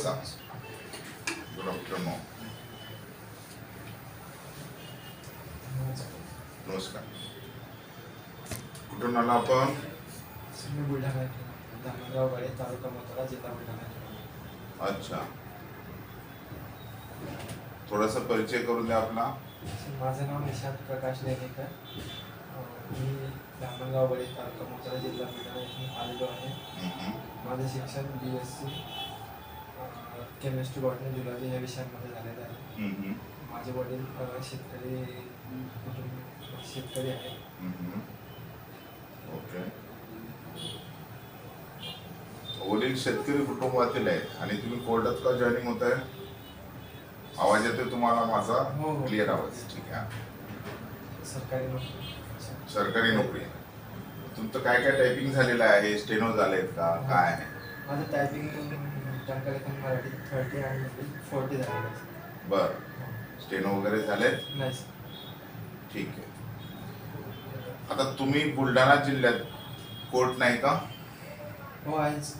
बसा good afternoon नमस्कार कुठून आला आपण मी बुलढाणा धामणगाव गडे तालुका मोताळा जिल्हा बुलढाणा अच्छा थोडासा परिचय करून द्या आपला माझं नाव निशांत प्रकाश लेणेकर अं, मी धामणगाव गडे तालुका मोताळा जिल्हा बुलढाणा आलेलो आहे हम्म. माझं शिक्षण B S C chemistry botany zoology या विषयांमध्ये झालेलं आहे. माझे वडील शेतकरी शेतकरी हम्म. ओके. वडील शेतकरी कुटुंबातील आहेत. आणि तुम्ही कोर्टात का जॉईनिंग होत आहे आवाज येतोय तुम्हाला माझा? हो, हो. क्लिअर आवाज ठीक आहे. सरकारी नोकरी. सरकारी नोकरी. आहे. तुमचं काय काय टायपिंग झालेलं आहे? स्टेनो झालेत का? काय आहे? माझं टायपिंग टंकलेखन मराठी थर्टी आणि फोर्टी झालेलं आहे बर. स्टेनो वगैरे झालेत? नाही सर ठीक आहे. आता तुम्ही बुलढाणा जिल्ह्यात कोर्ट नाही का? हो आहेच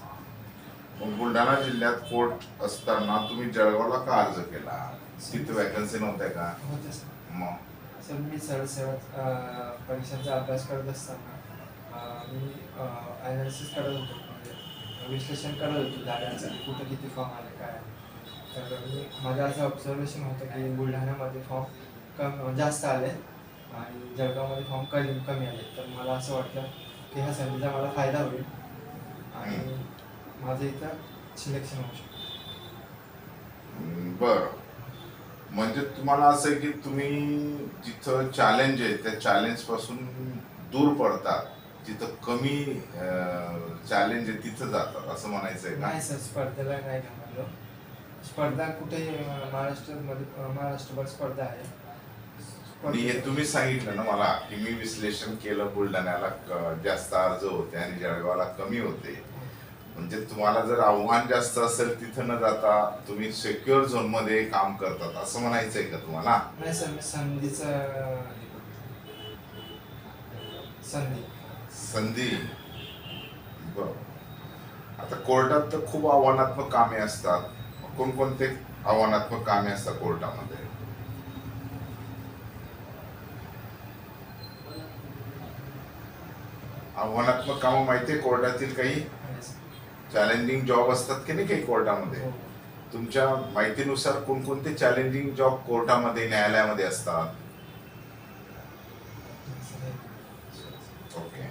मग बुलढाणा जिल्ह्यात कोर्ट असताना तुम्ही जळगावला का अर्ज केला? तिथे वॅकन्सी नव्हत्या का? होते सर मग? सर मी सरळ सेवा अं, परीक्षांचा अभ्यास करत असताना अं, मी ॲनालिसिस करत होतो. विश्लेषण करत होतो जागांचं की कुठं किती फॉर्म आले काय तर मी माझं असं ऑब्झर्वेशन होतं की बुलढाण्यामध्ये फॉर्म कम जास्त आले आणि जळगावमध्ये फॉर्म कमी कमी आले. तर मला असं वाटलं की ह्या संधीचा मला फायदा होईल आणि माझं इथं सिलेक्शन होऊ शकतं. बरं. म्हणजे तुम्हाला असं आहे की तुम्ही जिथं चॅलेंज आहे त्या चॅलेंजपासून दूर पडतात. जिथं कमी चॅलेंज आहे तिथं जातात असं म्हणायचं आहे नाही सर स्पर्धेला नाही घालवलो स्पर्धा कुठे महाराष्ट्रामध्ये महाराष्ट्रभर स्पर्धा आहे. आणि हे तुम्ही सांगितलं ना मला की मी विश्लेषण केलं बुलढाण्याला जास्त अर्ज होते आणि जळगावला कमी होते. म्हणजे तुम्हाला जर आव्हान जास्त असेल तिथं न जाता तुम्ही सेक्युअर झोनमध्ये काम करतात असं म्हणायचंय का तुम्हाला? नाही सर मी संधीच संधी. संधी. बर. आता कोर्टात तर खूप आव्हानात्मक कामे असतात. कोणकोणते आव्हानात्मक कामे असतात कोर्टामध्ये? आव्हानात्मक कामं माहितीये कोर्टातील काही. चॅलेंजिंग जॉब असतात की नाही काही कोर्टामध्ये? हो. तुमच्या माहितीनुसार कोणकोणते चॅलेंजिंग जॉब कोर्टामध्ये न्यायालयामध्ये असतात सर, हे- ओके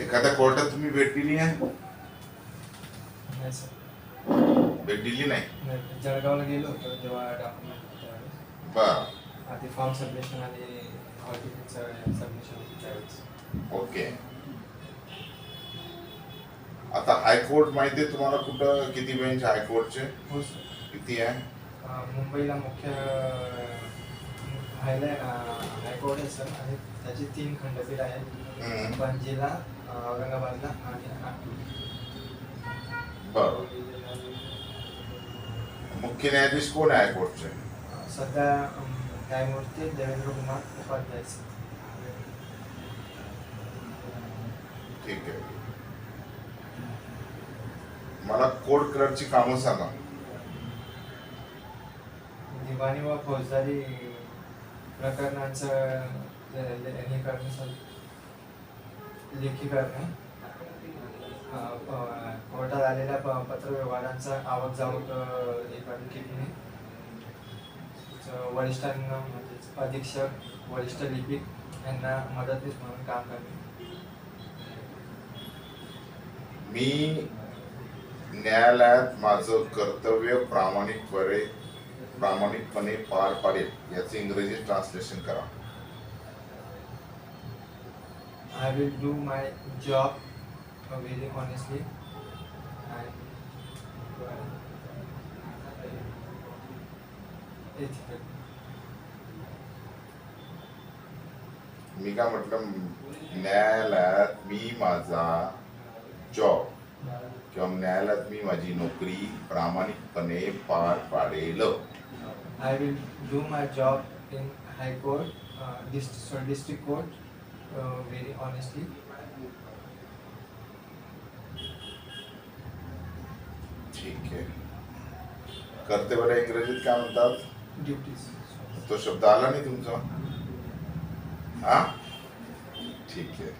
एखाद्या कोर्टात तुम्ही भेट दिली आहे? नाही सर. भेट दिली नाही? नाही, जळगावला गेलो होतो जेव्हा डॉक्युमेंट त्यावेळेस. बर. आधी फॉर्म सबमिशन आणि हॉल सबमिशन त्यावेळेस. ओके. आता हायकोर्ट माहिती आहे तुम्हाला कुठं किती बेंच हायकोर्टचे? हो सर. किती आहे? अं, मुंबईला मुख्य हायला हायकोर्ट आहे सर. आणि त्याची तीन खंडपीठ आहेत. पणजीला औरंगाबादला आणि मुख्य न्यायाधीश कोण आहे हायकोर्टचे अं, सध्या न्यायमूर्ती देवेंद्र कुमार उपाध्याय. ठीक आहे मला कोर्ट क्लर्कची कामं सांगा. दिवाणी व फौजदारी प्रकरणांचं हे करण्यासाठी. लेखिका कोर्टात आलेल्या प- पत्रव्यवहारांचा आवक जावक अं, केली वरिष्ठांना म्हणजेच अधीक्षक वरिष्ठ लिपिक यांना मदतनीस म्हणून काम करणे मी न्यायालयात माझं कर्तव्य प्रामाणिकपणे प्रामाणिकपणे पार पाडेल याचे इंग्रजी ट्रान्सलेशन करा. I will do my job very honestly. And ethical. मी का म्हटलं न्यायालयात मी माझा जॉब किंवा न्यायालयात मी माझी नोकरी प्रामाणिकपणे पार पाडेल. I will do my job in high court district court very honestly. ठीक आहे. कर्तव्याला इंग्रजीत काय म्हणतात? ड्युटीज तो शब्द आला नाही तुमचा? हा? ठीक आहे.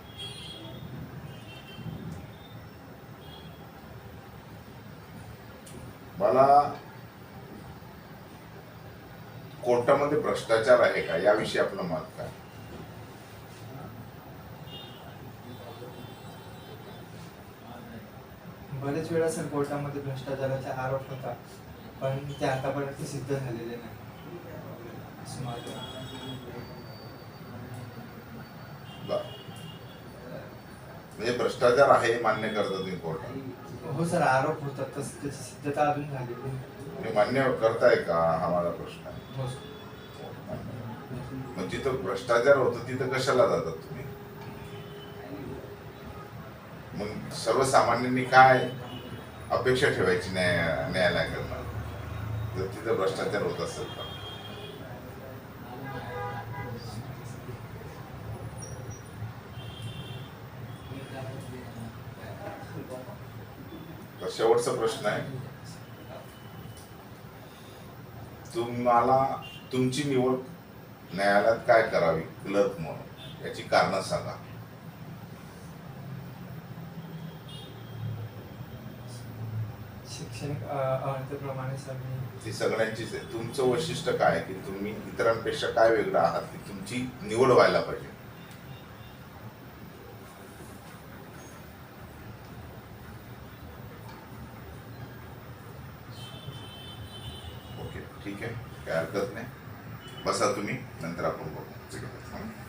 मला कोर्टामध्ये भ्रष्टाचार आहे का? याविषयी आपलं मत काय? बरेच वेळा सर कोर्टामध्ये भ्रष्टाचाराचे आरोप होतात पण ते आतापर्यंत सिद्ध झालेले नाही. म्हणजे भ्रष्टाचार आहे हे मान्य करता तुम्ही कोर्टात? हो सर आरोप होतात तसं त्याची सिद्धता अजून झालेली नाही. तुम्ही मान्य करताय का हा माझा प्रश्न आहे? हो मग जिथं भ्रष्टाचार होतो तिथं कशाला जातात तुम्ही? मग सर्वसामान्यांनी काय अपेक्षा ठेवायची न्याय न्यायालयाकडनं? जर तिथं भ्रष्टाचार होत असेल तर. तर शेवटचा प्रश्न आहे. तुम्हाला तुमची निवड न्यायालयात काय करावी? क्लर्क म्हणून. याची कारणं सांगा. शैक्षणिक मी ती सगळ्यांचीच आहे. तुमचं वैशिष्ट्य काय आहे की तुम्ही इतरांपेक्षा काय वेगळं आहात की तुमची निवड व्हायला पाहिजे? ओके ठीक आहे. काय हरकत नाही. बसा तुम्ही नंतर आपण बघू. ठीक आहे.